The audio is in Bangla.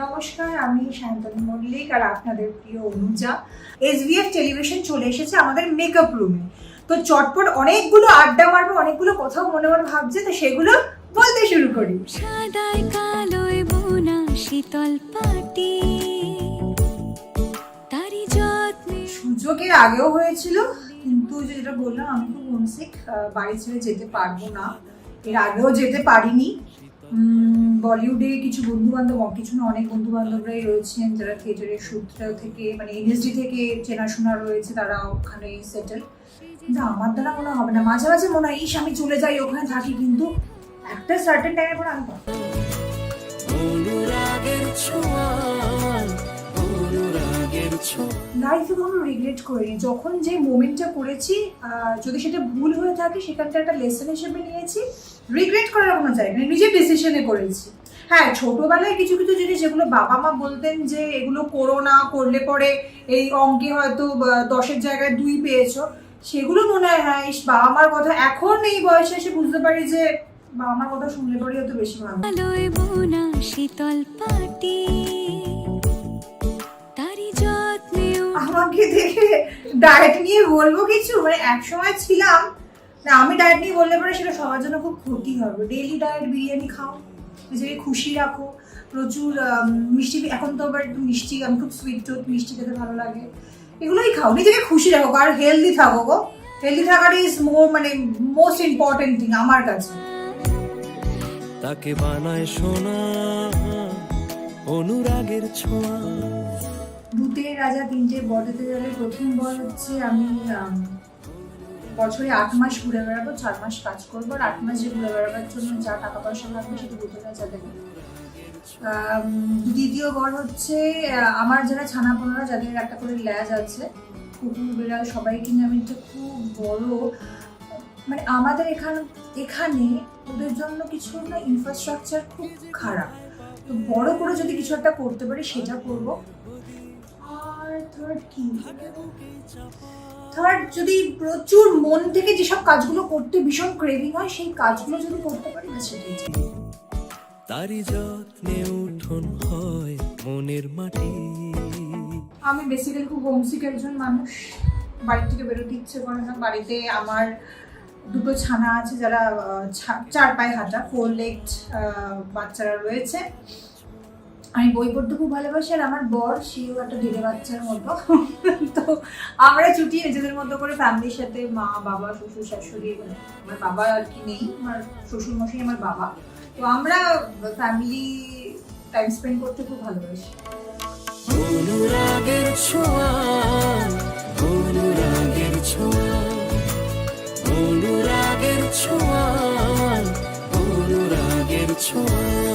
নমস্কার আমি শান্তনু মল্লিক আর আপনাদের প্রিয় অনুজা। এসভিএফ টেলিভিশন চলে এসেছে আমাদের মেকআপ রুমে তো চটপট অনেকগুলো আড্ডা মারবো অনেকগুলো কোথাও মনে মনে ভাবছে তো সেগুলো বলতে শুরু করি। সাদায় কালোয় বোনা শীতল পাটি তারি যত্নে সুযোগের আগেও হয়েছিল কিন্তু যেটা বললাম আমি খুব হোমসিক বাড়ি ছেড়ে যেতে পারব না। এর আগেও যেতে পারিনি। বলিউডে কিছু বন্ধু বান্ধব কিছু না, অনেক বন্ধু বান্ধবরাই রয়েছেন যারা থিয়েটারের সূত্র থেকে মানে ইন্ডাস্ট্রি থেকে চেনাশোনা রয়েছে, তারা ওখানে সেটেল কিন্তু আমার দ্বারা মনে হবে না। মাঝে মাঝে মনে হয়, ইস, আমি চলে যাই, ওখানে থাকি। কিন্তু একটা সার্টেন টাইমের পর আমি ছোঁয়া লাইফে কোনো রিগ্রেট করিনি। যখন যে মোমেন্টটা করেছি যদি সেটা ভুল হয়ে থাকে সেখানটা একটা লেসন হিসেবে নিয়েছি। রিগ্রেট করার কোনো জায়গা নেই। নিজের ডিসিশনে করেছি। হ্যাঁ ছোটবেলায় কিছু কিছু জিনিস যেগুলো বাবা মা বলতেন যে এগুলো করো না করলে পরে এই অঙ্কে হয়তো দশের জায়গায় দুই পেয়েছ। সেগুলো মনে হয় হ্যাঁ ইস, বাবা মার কথা এখন এই বয়সে এসে বুঝতে পারি যে বাবা মার কথা শুনলে পরে হয়তো বেশি ভালো শীতল পাটি। আমাকে দেখে ডায়েট নিয়ে বলব কিছু? মানে এক সময় ছিলাম, না, আমি ডায়েট নিয়ে বললে পরে সেটা সবার জন্য খুব ক্ষতি হবে। ডেইলি ডায়েট বিরিয়ানি খাও, নিজেকে খুশি রাখো। প্রচুর মিষ্টি এখন তো আবার একটু মিষ্টি, আমি খুব সুইট টুথ মিষ্টি খেতে ভালো লাগে। এগুলোই খাও, নিজেকে খুশি রাখো, আর হেলদি থাকো গো। হেলদি থাকাটা ইজ মোর মানে মোস্ট ইম্পর্টেন্ট থিং আমার কাছে। তাকে বানায় সোনা, অনুরাগের ছোঁয়া। ভূতের রাজা, তিনটে বড়তে গেলে প্রথম বল হচ্ছে আমি বছরে আট মাস ঘুরে বেড়াবো, চার মাস কাজ করব আর আট মাস যে ঘুরে বেড়াবার জন্য যা টাকা পয়সা লাগবে সেটা ভূতের রাজা দেবে। দ্বিতীয় বল হচ্ছে আমার যারা ছানা পোনারা যাদের একটা করে ল্যাজ আছে, কুকুর, বিড়াল সবাইকে নিয়ে আমি একটা খুব বড় মানে আমাদের এখান, এখানে ওদের জন্য কিছু না ইনফ্রাস্ট্রাকচার খুব খারাপ। তো বড় করে যদি কিছু একটা করতে পারি সেটা করব। থার্ড কি? থার্ড যদি প্রচুর মন থেকে যেসব কাজগুলো করতে ভীষণ ক্রেভিং হয় সেই কাজগুলো যদি করতে পারি না সেটাই তারি যত্নে উঠোন হয় মনের মাটি। আমি বেসিক্যালি খুব হোমসিক একজন মানুষ। বাড়ি থেকে বেরোতে ইচ্ছে করে না। বাড়িতে আমার দুটো ছানা আছে যারা চার পায়ে হাঁটা ফোর লেগ বাচ্চারা রয়েছে। আমি বই পড়তে খুব ভালোবাসি, আর আমার বর সেও একটা ঢেলে বাচ্চার মতো। তো আমরা ছুটি নিজেদের মতো করে ফ্যামিলির সাথে মা, বাবা, শ্বশুর, শাশুড়ি আমার বাবা আর কি নেই, আমার শ্বশুর মশাই আমার বাবা। তো আমরা ফ্যামিলি টাইম স্পেন্ড করতে খুব ভালোবাসি। ছোঁয়া, অনুরাগের ছোঁয়া অনুরাগের ছোঁয়া।